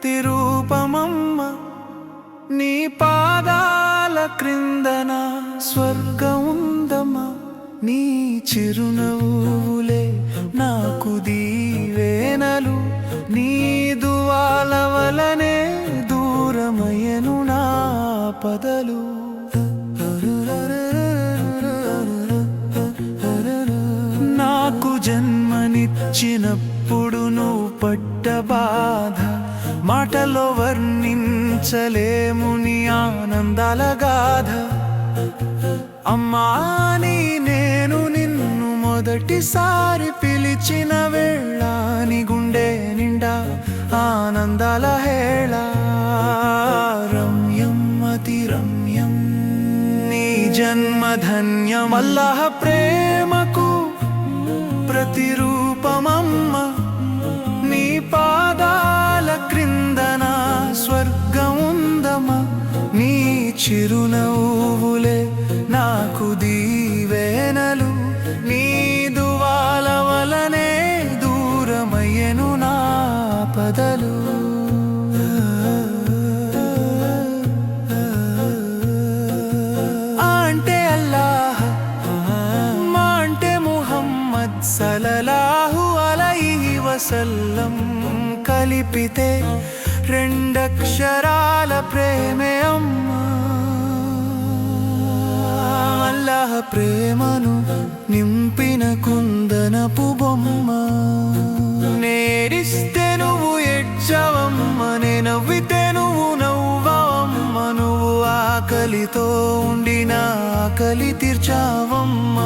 ప్రతిరూపమమ్మ నీ పాదాల క్రిందన స్వర్గం ఉందమ్మా నీ చిరునవ్వులే నాకు దీవేనలు నీ దువాల వలనే దూరమయ్యను నా పదలు. నాకు జన్మనిచ్చినప్పుడు నువ్వు పట్ట బాధ మాటలో వర్ణించలేము నీ ఆనందాల గాథ. అమ్మా నీ నేను నిన్ను మొదటిసారి పిలిచిన వేళ నీ గుండె నిండా ఆనందాల హేళ. రమ్యం అతి రమ్యం నీ జన్మధన్యం. అల్లాహ ప్రేమ చిరునవ్వులే నాకు దీవేనలు. నీ దువాల వలనే దూరమయ్యను నా పదలు. అంటే అల్లాహ్ మా అంటే ముహమ్మద్ సలలాహు అలైహి వసల్లం. కలిపితే రెండక్షరాల ప్రేమే అమ్మా. అల్లాహ ప్రేమను నింపిన కుందనపు బొమ్మ. నేరిస్తే నువ్వు ఎడ్చవమ్మ నే నవ్వితే నువ్వు నవ్వవమ్మ. నువ్వు ఆకలితో ఉండిన ఆకలి తీర్చావమ్మ.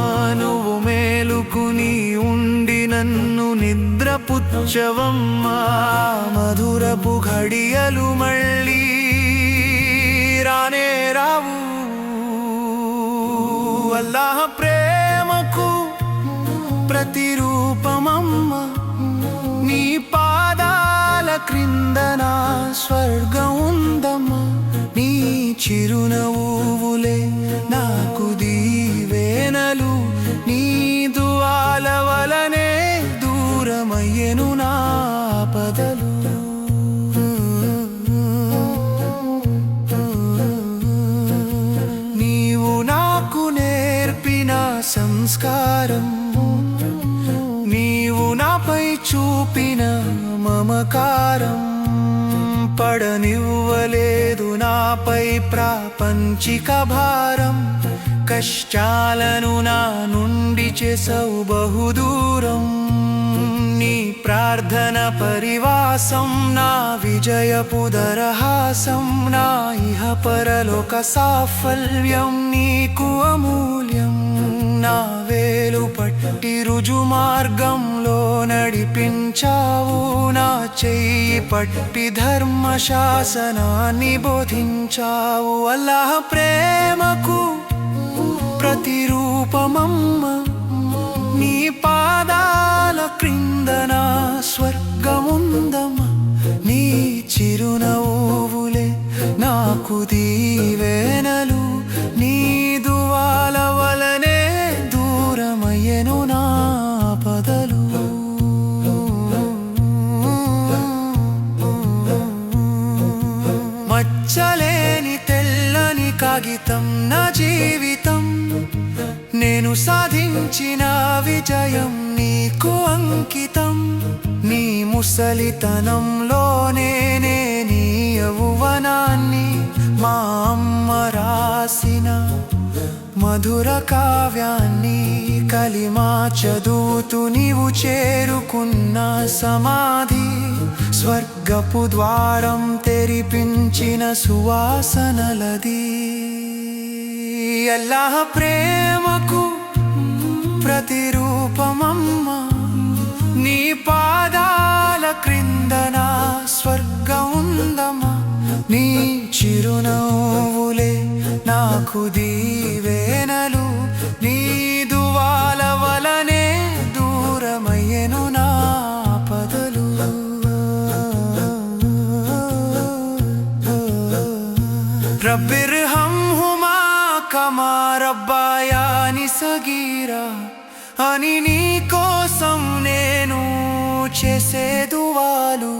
నువ్వు మేలుకుని ఉండి నన్ను నిద్రపుచ్చవమ్మ. మధురపు ఘడియలు మళ్ళీ రానే రావు. అల్లాహ ప్రేమకు ప్రతిరూపమమ్మ. నీ పాదాల క్రిందన స్వర్గం ఉందమ్మా నాపై చూపిన మమకారం పడనివ్వలేదు నాపై ప్రాపంచిక భారం. కష్టాలను నా నుండి చేసవు బహుదూరం. నీ ప్రార్థన పరివాసం నా విజయపు దరహాసం నా ఇహ పరలోక సాఫల్యం నీకు అమూల్యం. నా వేలు పట్టి రుజు మార్గంలో నడిపించావు. నా చెయ్యి పట్టి ధర్మ శాసనాన్ని బోధించావు. అల్లాహ ప్రేమకు ప్రతిరూపమమ్మ నీ పాదాల క్రిందన స్వర్గముందమ్మ నీ చిరునవ్వులే నాకు దీవే. సాధించిన విజయం నీకు అంకితం. నీ ముసలితనంలోనే నే నీ యౌవనాన్ని. మా అమ్మ రాసిన మధుర కావ్యాన్ని కలిమా చదువుతూ నీవు చేరుకున్న సమాధి. స్వర్గపు ద్వారం తెరిపించిన సువాసనలది. అల్లాహ ప్రేమకు ప్రతిరూపమమ్మ నీ పాదాల క్రిందన స్వర్గం ఉందమ్మా నీ చిరునవ్వులే నాకు దీవేనలు నీ దువాల వలనే దూరమయ్యను నా పదలు. రబ్బిర్హంహుమా సాగిరా అని నీ కోసం నేను చేసే దువాలు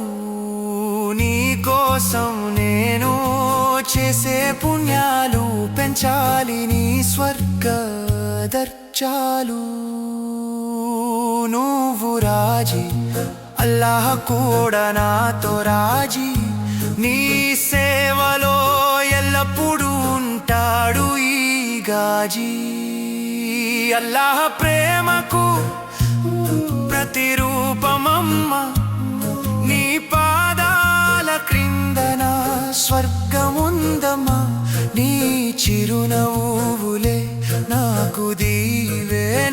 నీ కోసం నేను చేసే పుణ్యాలు పెంచాలి నీ స్వర్గ దర్చాలు నువ్వు రాజీ అల్లాహ్ కూడా నాతో రాజీ. నీ సేవలో ఎల్లప్పుడూ ఉంటాడు ఈ గాజీ. అల్లాహ ప్రేమకు ప్రతిరూపమమ్మ. నీ పాదాల క్రిందన స్వర్గముందమ్మా. నీ చిరునవ్వులే నాకు దీవే